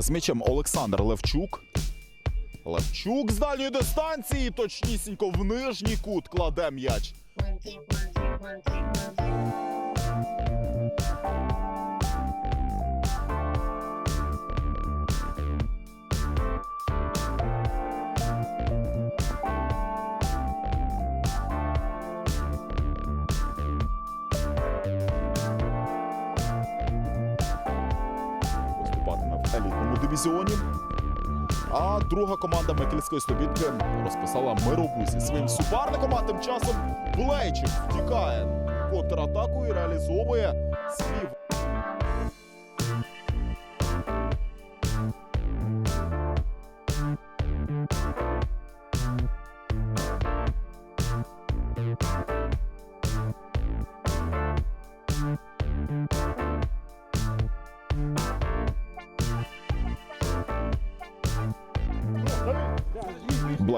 З м'ячем Олександр Левчук. Левчук з дальньої дистанції, точнісінько в нижній кут кладе м'яч. Елітному дивізіоні. А друга команда Микільської стобітки розписала мирову зі своїм суперником, а тим часом Блейчик втікає контратаку і реалізовує свій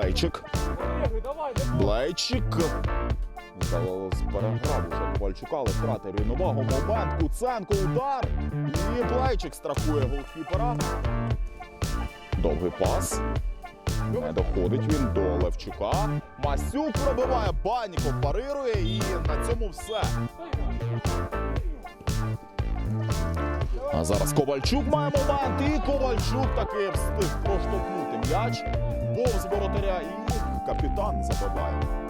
Блейчик. Блейчик. Здавалось, переграв уже Ковальчука, але втратив рівновагу. Момент, Куценко, удар. І Блейчик страхує голкіпера. Довгий пас. Не доходить він до Левчука. Масюк пробиває, Баніков парирує і на цьому все. А зараз Ковальчук має момент, і Ковальчук таки встиг проштовхнути м'яч повз воротаря, і капітан забиває.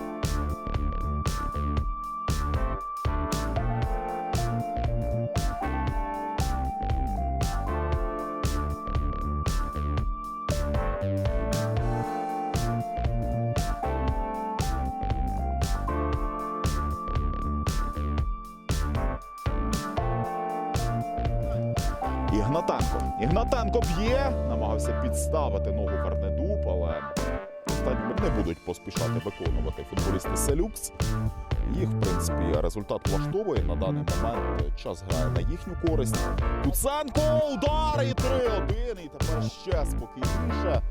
Ігнатенко. Ігнатенко б'є, намагався підставити ногу Вернедуб, але не будуть поспішати виконувати футболісти Селюкс. Їх, в принципі, результат влаштовує на даний момент. Час грає на їхню користь. Куценко удар і 3-1. І тепер ще спокійніше.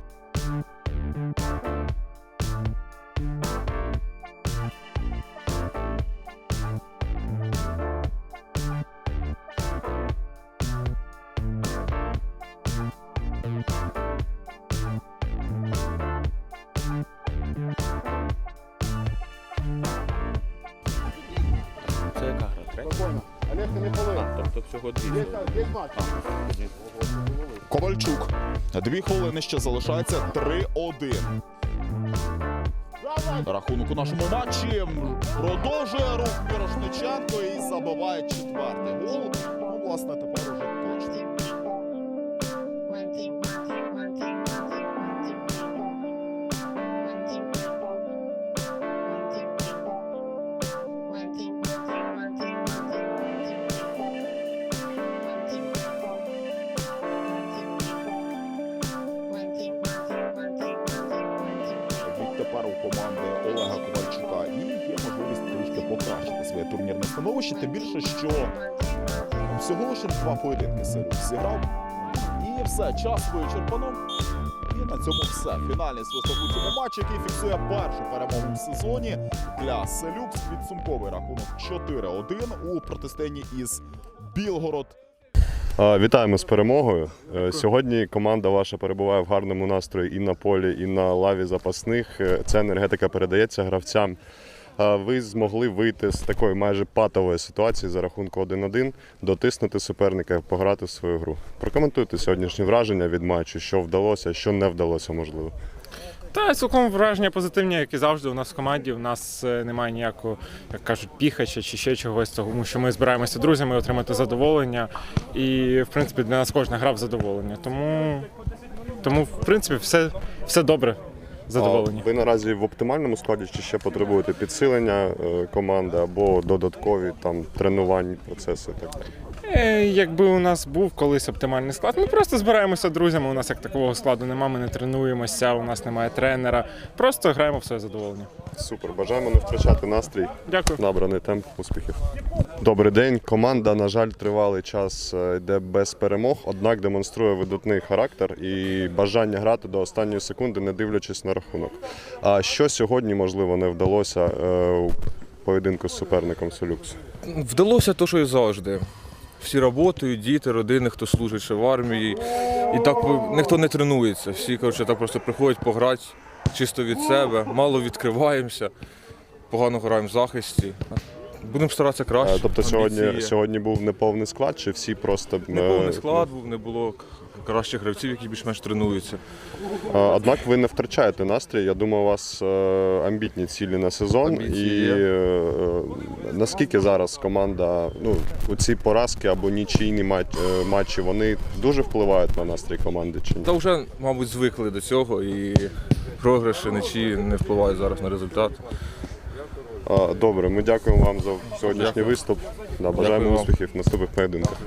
Гра? не А, тобто всього дві. Ковальчук. Дві хвилини ще залишається 3-1. Рахунок у нашому матчі продовжує рух Порошниченко і забиває четвертий гол. Ну, власне, тепер уже У команди Олега Ковальчука і є можливість трішки покращити своє турнірне становище. Тим більше, що всього лише два поєдинки Селюк зіграв. І все, час вичерпано. І на цьому все. Фінальний свисток у цьому матчі, який фіксує першу перемогу в сезоні для Селюкс. Підсумковий рахунок 4-1 у протистоянні із Білгород. Вітаємо з перемогою. Е, Сьогодні команда ваша перебуває в гарному настрої і на полі, і на лаві запасних. Е, Ця енергетика передається гравцям. Ви змогли вийти з такої майже патової ситуації за рахунку 1-1, дотиснути суперника, пограти в свою гру. Прокоментуйте сьогоднішні враження від матчу, що вдалося, що не вдалося, можливо. Та цілком враження позитивні, як і завжди. У нас в команді. У нас е, немає ніякого, як кажуть, піхача чи ще чогось, тому що ми збираємося друзями отримати задоволення. І, в принципі, для нас кожна гра в задоволення. Тому, тому в принципі, все, все добре. Задоволені. А ви наразі в оптимальному складі чи ще потребуєте підсилення е, команди або додаткові там тренувальні процеси? Так Якби у нас був колись оптимальний склад, ми просто збираємося друзями. У нас як такого складу немає, ми не тренуємося, у нас немає тренера. Просто граємо в своє задоволення. Супер, бажаємо не втрачати настрій. Дякую. Набраний темп успіхів. Добрий день. Команда, на жаль, тривалий час е, йде без перемог, однак демонструє видатний характер і бажання грати до останньої секунди, не дивлячись на рахунок. А що сьогодні, можливо, не вдалося е, у поєдинку з суперником Солюкс? Вдалося те, що і завжди. Всі працюють, діти, родини, хто служить ще в армії. І так ніхто не тренується. Всі коротше, так просто приходять пограти чисто від себе, мало відкриваємося, погано граємо в захисті. Будемо старатися краще. Е, Тобто сьогодні, сьогодні був неповний склад, чи всі просто е, повний склад був, не було кращих гравців, які більш-менш тренуються. Е, Однак ви не втрачаєте настрій. Я думаю, у вас амбітні цілі на сезон. Амбіції і є. наскільки зараз команда, ну, у ці поразки або нічийні матчі, вони дуже впливають на настрій команди чи ні? Та вже, мабуть, звикли до цього і програші нічі не впливають зараз на результат. Добре, ми дякуємо вам за сьогоднішній виступ. Да, бажаємо успіхів в наступних поєдинках.